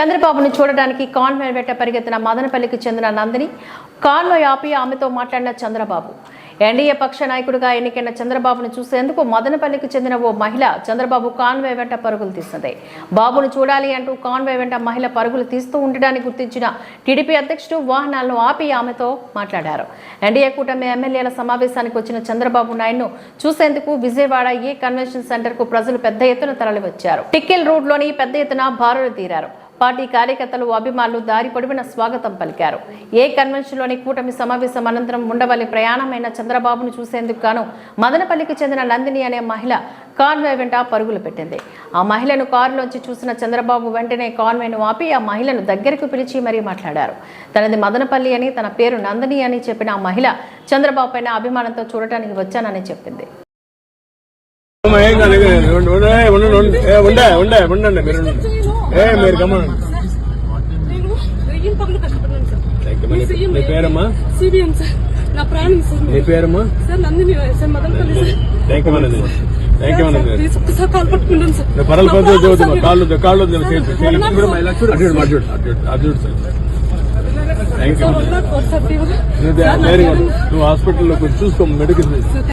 చంద్రబాబును చూడడానికి కాన్వాయ్ వెంట పరిగెత్తిన మదనపల్లికి చెందిన నందిని కాన్వాయ్ ఆపి ఆమెతో మాట్లాడిన చంద్రబాబు. ఎన్డీఏ పక్ష నాయకుడిగా ఎన్నికైన చంద్రబాబును చూసేందుకు మదనపల్లికి చెందిన ఓ మహిళ చంద్రబాబు కాన్వే వెంట పరుగులు తీసింది. బాబును చూడాలి అంటూ కాన్వే వెంట మహిళ పరుగులు తీస్తూ ఉండడాన్ని గుర్తించిన టీడీపీ అధ్యక్షుడు వాహనాలను ఆపి ఆమెతో మాట్లాడారు. ఎన్డీఏ కూటమి ఎమ్మెల్యేల సమావేశానికి వచ్చిన చంద్రబాబు నాయుడును చూసేందుకు విజయవాడ ఏ కన్వెన్షన్ సెంటర్కు ప్రజలు పెద్ద ఎత్తున తరలివచ్చారు. టిక్కెల్ రోడ్లోని పెద్ద ఎత్తున బారులు తీరారు. పార్టీ కార్యకర్తలు అభిమానులు దారి పొడివిన స్వాగతం పలికారు ఏ కన్వెన్షన్లోని కూటమి సమావేశం అనంతరం ఉండవల్లి ప్రయాణమైన చంద్రబాబును చూసేందుకు గాను మదనపల్లికి చెందిన నందిని అనే మహిళ కాన్వే వెంట పరుగులు పెట్టింది ఆ మహిళను కారులోంచి చూసిన చంద్రబాబు వెంటనే కాన్వేను ఆపి ఆ మహిళను దగ్గరకు పిలిచి మరీ మాట్లాడారు తనది మదనపల్లి అని తన పేరు నందిని అని చెప్పిన ఆ మహిళ చంద్రబాబు పైన అభిమానంతో చూడటానికి వచ్చానని చెప్పింది ఉండే ఉండే ఉండండి మీరు ఉండండి. ఏ మీరు గమనండి నేను వెయ్యి పగులు కష్టపడ్డాను సార్ థాంక్యూ. మీ మీ- సీఎం మీ పేరమ్మా సిబిఎం సార్ నా ప్రాణం సార్ మీ పేరమ్మా sir Nandini sir Madanapalle sir thank you thank you please call పట్టుకుంటాను సార్ నువ్వు పరల నా కాళ్ళు కాళ్ళు. అటు అటు అటు సార్ థ్యాంక్ యూ నా. నువ్వు హాస్పిటల్లో కొంచెం చూసుకో మెడికల్